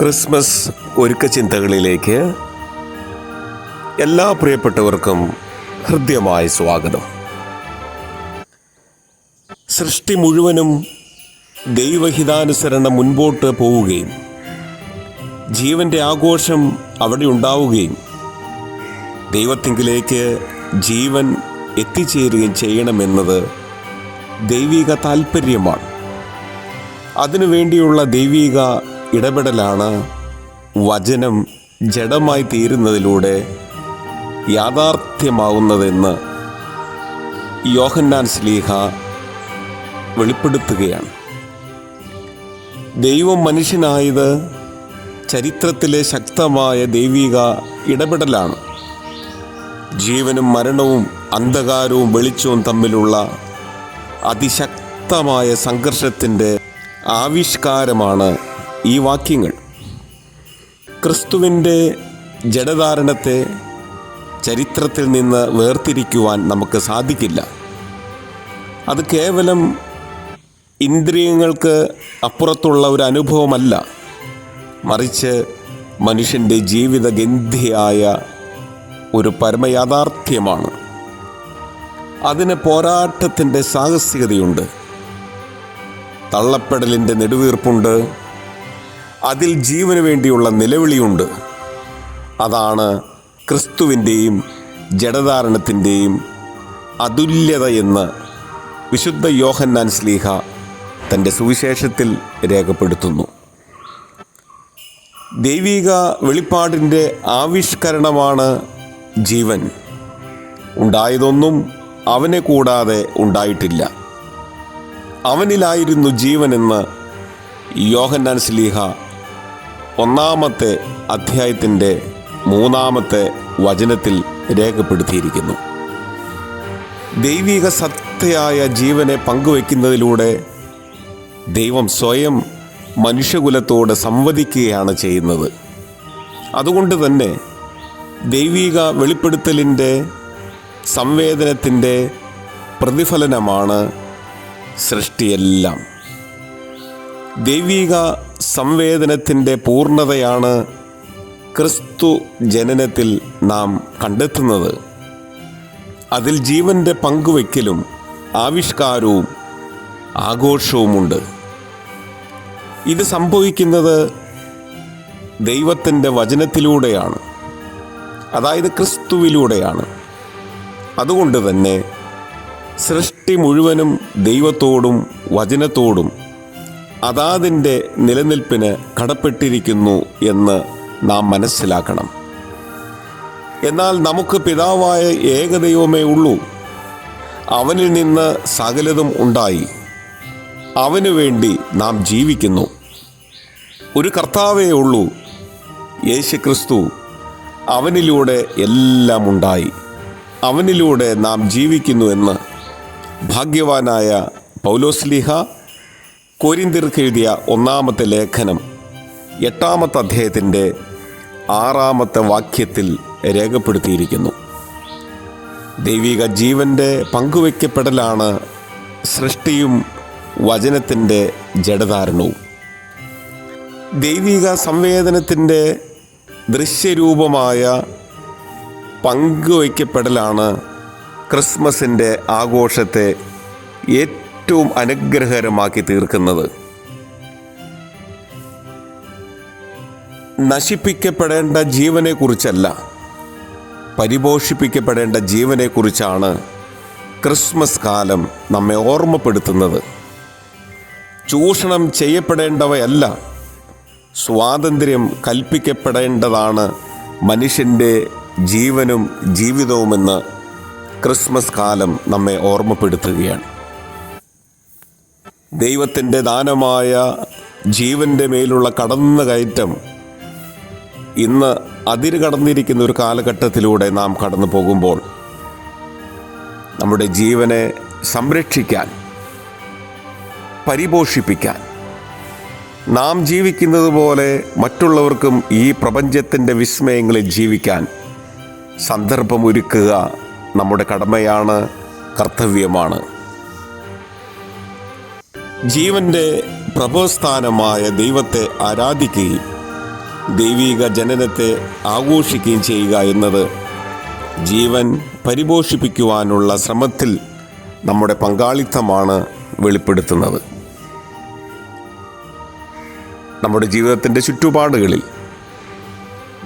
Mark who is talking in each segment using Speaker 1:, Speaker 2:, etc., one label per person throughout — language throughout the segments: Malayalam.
Speaker 1: ക്രിസ്മസ് ഒരുക്ക ചിന്തകളിലേക്ക് എല്ലാ പ്രിയപ്പെട്ടവർക്കും ഹൃദ്യമായ സ്വാഗതം. സൃഷ്ടി മുഴുവനും ദൈവഹിതാനുസരണം മുൻപോട്ട് പോവുകയും ജീവന്റെ ആഘോഷം അവിടെ ഉണ്ടാവുകയും ദൈവത്തിങ്കിലേക്ക് ജീവൻ എത്തിച്ചേരുകയും ചെയ്യണമെന്നത് ദൈവിക താൽപ്പര്യമാണ് അതിനുവേണ്ടിയുള്ള ദൈവിക ഇടപെടലാണ് വചനം ജഡമായി തീരുന്നതിലൂടെ യാഥാർത്ഥ്യമാവുന്നതെന്ന് യോഹന്നാൻ സ്ലീഹ വെളിപ്പെടുത്തുകയാണ്. ദൈവം മനുഷ്യനായത് ചരിത്രത്തിലെ ശക്തമായ ദൈവിക ഇടപെടലാണ്. ജീവനും മരണവും അന്ധകാരവും വെളിച്ചവും തമ്മിലുള്ള അതിശക്തമായ സംഘർഷത്തിന്റെ ആവിഷ്കാരമാണ് ഈ വാക്യങ്ങൾ. ക്രിസ്തുവിന്റെ ജഡധാരണത്തെ ചരിത്രത്തിൽ നിന്ന് വേർതിരിക്കുവാൻ നമുക്ക് സാധിക്കില്ല. അത് കേവലം ഇന്ദ്രിയങ്ങൾക്ക് അപ്പുറത്തുള്ള ഒരു അനുഭവമല്ല. മറിച്ച് മനുഷ്യന്റെ ജീവിതഗന്ധിയായ ഒരു പരമയാഥാർത്ഥ്യമാണ്. അതിന് പോരാട്ടത്തിന്റെ സാഹസികതയുണ്ട്. തള്ളപ്പെടലിന്റെ നെടുവീർപ്പുണ്ട്. അതിൽ ജീവന് വേണ്ടിയുള്ള നിലവിളിയുണ്ട്. അതാണ് ക്രിസ്തുവിന്റെയും ജഡധാരണത്തിന്റെയും അതുല്യത എന്ന് വിശുദ്ധ യോഹന്നാൻ സ്ലീഹ തന്റെ സുവിശേഷത്തിൽ രേഖപ്പെടുത്തുന്നു. ദൈവിക വെളിപ്പാടിന്റെ ആവിഷ്കരണമാണ് ജീവൻ. ഉണ്ടായതൊന്നും അവനെ കൂടാതെ ഉണ്ടായിട്ടില്ല. അവനിലായിരുന്നു ജീവനെന്ന് യോഹന്നാൻ സ്ലീഹ ഒന്നാമത്തെ അധ്യായത്തിന്റെ മൂന്നാമത്തെ വചനത്തിൽ രേഖപ്പെടുത്തിയിരിക്കുന്നു. ദൈവിക സത്തയായ ജീവനെ പങ്കുവെക്കുന്നതിലൂടെ ദൈവം സ്വയം മനുഷ്യകുലത്തോട് സംവദിക്കുകയാണ് ചെയ്യുന്നത്. അതുകൊണ്ട് തന്നെ ദൈവിക വെളിപ്പെടുത്തലിന്റെ സംവേദനത്തിന്റെ പ്രതിഫലനമാണ് സൃഷ്ടിയെല്ലാം. ദൈവിക സംവേദനത്തിന്റെ പൂർണതയാണ് ക്രിസ്തു ജനനത്തിൽ നാം കണ്ടെത്തുന്നത്. അതിൽ ജീവന്റെ പങ്കുവയ്ക്കലും ആവിഷ്കാരവും ആഘോഷവുമുണ്ട്. ഇത് സംഭവിക്കുന്നത് ദൈവത്തിന്റെ വചനത്തിലൂടെയാണ്. അതായത് ക്രിസ്തുവിലൂടെയാണ്. അതുകൊണ്ട് തന്നെ സൃഷ്ടി മുഴുവനും ദൈവത്തോടും വചനത്തോടും അതാതിന്റെ നിലനിൽപ്പിന് കടപ്പെട്ടിരിക്കുന്നു എന്ന് നാം മനസ്സിലാക്കണം. എന്നാൽ നമുക്ക് പിതാവായ ഏകദൈവമേ ഉള്ളൂ. അവനിൽ നിന്ന് സകലതും ഉണ്ടായി. അവനു വേണ്ടി നാം ജീവിക്കുന്നു. ഒരു കർത്താവേ ഉള്ളൂ. യേശു ക്രിസ്തു അവനിലൂടെ എല്ലാം ഉണ്ടായി. അവനിലൂടെ നാം ജീവിക്കുന്നു എന്ന് ഭാഗ്യവാനായ പൗലോസ്ലിഹ കോരിന്തിർക്കെഴുതിയ ഒന്നാമത്തെ ലേഖനം എട്ടാമത്തെ അദ്ദേഹത്തിന്റെ ആറാമത്തെ വാക്യത്തിൽ രേഖപ്പെടുത്തിയിരിക്കുന്നു. ദൈവിക ജീവന്റെ പങ്കുവയ്ക്കപ്പെടലാണ് സൃഷ്ടിയും വചനത്തിന്റെ ജഡധാരണവും ദൈവിക സംവേദനത്തിന്റെ ദൃശ്യരൂപമായ പങ്കുവയ്ക്കപ്പെടലാണ് ക്രിസ്മസിന്റെ ആഘോഷത്തെ ഏറ്റവും അനുഗ്രഹകരമാക്കി തീർക്കുന്നത്. നശിപ്പിക്കപ്പെടേണ്ട ജീവനെക്കുറിച്ചല്ല പരിപോഷിപ്പിക്കപ്പെടേണ്ട ജീവനെക്കുറിച്ചാണ് ക്രിസ്മസ് കാലം നമ്മെ ഓർമ്മപ്പെടുത്തുന്നത്. ചൂഷണം ചെയ്യപ്പെടേണ്ടവയല്ല സ്വാതന്ത്ര്യം കൽപ്പിക്കപ്പെടേണ്ടതാണ് മനുഷ്യന്റെ ജീവനും ജീവിതവുമെന്ന് ക്രിസ്മസ് കാലം നമ്മെ ഓർമ്മപ്പെടുത്തുകയാണ്. ദൈവത്തിന്റെ ദാനമായ ജീവന്റെ മേലുള്ള കടന്നുകയറ്റം ഇന്ന് അതിര് കടന്നിരിക്കുന്ന ഒരു കാലഘട്ടത്തിലൂടെ നാം കടന്നു പോകുമ്പോൾ നമ്മുടെ ജീവനെ സംരക്ഷിക്കാൻ പരിപോഷിപ്പിക്കാൻ നാം ജീവിക്കുന്നത് പോലെ മറ്റുള്ളവർക്കും ഈ പ്രപഞ്ചത്തിന്റെ വിസ്മയങ്ങളിൽ ജീവിക്കാൻ സന്ദർഭമൊരുക്കുക നമ്മുടെ കടമയാണ് കർത്തവ്യമാണ്. ജീവന്റെ പ്രഭോസ്ഥാനമായ ദൈവത്തെ ആരാധിക്കുകയും ദൈവിക ജനനത്തെ ആഘോഷിക്കുകയും ചെയ്യുക എന്നത് ജീവൻ പരിപോഷിപ്പിക്കുവാനുള്ള ശ്രമത്തിൽ നമ്മുടെ പങ്കാളിത്തമാണ് വെളിപ്പെടുത്തുന്നത്. നമ്മുടെ ജീവിതത്തിന്റെ ചുറ്റുപാടുകളിൽ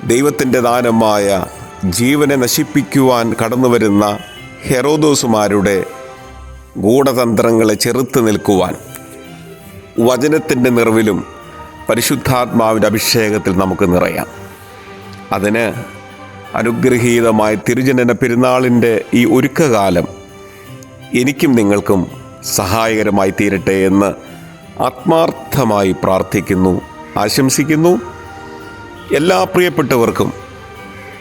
Speaker 1: ദൈവത്തിന്റെ ദാനമായ ജീവനെ നശിപ്പിക്കുവാൻ കടന്നു വരുന്ന ഹെറോദോസുമാരുടെ ഗൂഢതന്ത്രങ്ങളെ ചെറുത്ത് നിൽക്കുവാൻ വചനത്തിന്റെ നിറവിലും പരിശുദ്ധാത്മാവിന്റെ അഭിഷേകത്തിൽ നമുക്ക് നിറയാം. അതിന് അനുഗ്രഹീതമായ തിരുജനന പെരുന്നാളിന്റെ ഈ ഒരുക്കകാലം എനിക്കും നിങ്ങൾക്കും സഹായകരമായി തീരട്ടെ എന്ന് ആത്മാർത്ഥമായി പ്രാർത്ഥിക്കുന്നു ആശംസിക്കുന്നു. എല്ലാ പ്രിയപ്പെട്ടവർക്കും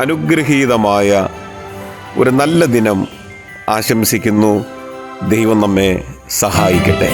Speaker 1: അനുഗ്രഹീതമായ ഒരു നല്ല ദിനം ആശംസിക്കുന്നു. ദൈവം നമ്മെ സഹായിക്കട്ടെ.